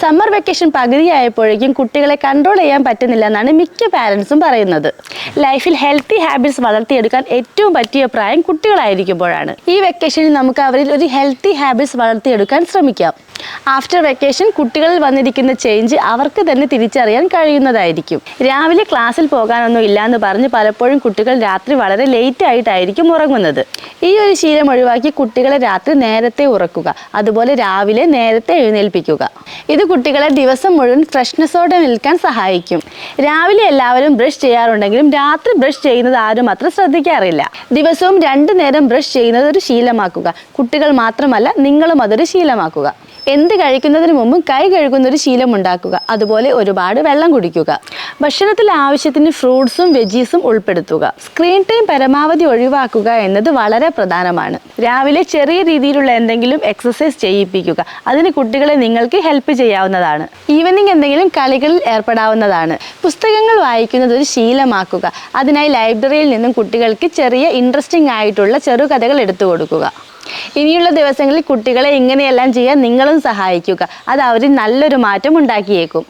Summer vacation പകുതിയായപ്പോഴേക്കും കുട്ടികളെ control ചെയ്യാൻ പറ്റുന്നില്ല എന്നാണ് മിക്ക പാരൻസും പറയുന്നത്. ലൈഫിൽ ഹെൽത്തി ഹാബിറ്റ്സ് വളർത്തിയെടുക്കാൻ ഏറ്റവും പറ്റിയ പ്രായം കുട്ടികളായിരിക്കുമ്പോഴാണ്. ഈ വെക്കേഷനിൽ നമുക്ക് അവരിൽ ഒരു ഹെൽത്തി ഹാബിറ്റ്സ് വളർത്തിയെടുക്കാൻ ശ്രമിക്കാം. ആഫ്റ്റർ വെക്കേഷൻ കുട്ടികളിൽ വന്നിരിക്കുന്ന ചേഞ്ച് അവർക്ക് തന്നെ തിരിച്ചറിയാൻ കഴിയുന്നതായിരിക്കും. രാവിലെ ക്ലാസ്സിൽ പോകാനൊന്നും ഇല്ല എന്ന് പറഞ്ഞ് പലപ്പോഴും കുട്ടികൾ രാത്രി വളരെ ലേറ്റ് ആയിട്ടായിരിക്കും ഉറങ്ങുന്നത്. ഈ ഒരു ശീലം ഒഴിവാക്കി കുട്ടികളെ രാത്രി നേരത്തെ ഉറക്കുക അതുപോലെ രാവിലെ നേരത്തെ എഴുന്നേൽപ്പിക്കുക. ഇത് കുട്ടികളെ ദിവസം മുഴുവൻ ഫ്രഷ്നെസ്സോടെ നിൽക്കാൻ സഹായിക്കും. രാവിലെ എല്ലാവരും ബ്രഷ് ചെയ്യാറുണ്ടെങ്കിലും രാത്രി ബ്രഷ് ചെയ്യുന്നത് ആരും അത്ര ശ്രദ്ധിക്കാറില്ല. ദിവസവും രണ്ടു നേരം ബ്രഷ് ചെയ്യുന്നത് ഒരു ശീലമാക്കുക. കുട്ടികൾ മാത്രമല്ല നിങ്ങളും അതൊരു ശീലമാക്കുക. എന്ത് കഴിക്കുന്നതിന് മുമ്പും കൈ കഴുകുന്ന ഒരു ശീലം ഉണ്ടാക്കുക അതുപോലെ ഒരുപാട് വെള്ളം കുടിക്കുക. ഭക്ഷണത്തിൽ ആവശ്യത്തിന് ഫ്രൂട്ട്സും വെജീസും ഉൾപ്പെടുത്തുക. സ്ക്രീൻ ടൈം പരമാവധി ഒഴിവാക്കുക എന്നത് വളരെ പ്രധാനമാണ്. രാവിലെ ചെറിയ രീതിയിലുള്ള എന്തെങ്കിലും എക്സസൈസ് ചെയ്യിപ്പിക്കുക. അതിന് കുട്ടികളെ നിങ്ങൾക്ക് ഹെൽപ്പ് ചെയ്യാവുന്നതാണ്. ഈവനിങ് എന്തെങ്കിലും കളികളിൽ ഏർപ്പെടാവുന്നതാണ്. പുസ്തകങ്ങൾ വായിക്കുന്നത് ഒരു ശീലമാക്കുക. അതിനായി ലൈബ്രറിയിൽ നിന്നും കുട്ടികൾക്ക് ചെറിയ ഇൻട്രസ്റ്റിംഗ് ആയിട്ടുള്ള ചെറുകഥകൾ എടുത്തു കൊടുക്കുക. ഇനിയുള്ള ദിവസങ്ങളിൽ കുട്ടികളെ ഇങ്ങനെയെല്ലാം ചെയ്യാൻ നിങ്ങളും സഹായിക്കുക. അത് അവരിൽ നല്ലൊരു മാറ്റം ഉണ്ടാക്കിയേക്കും.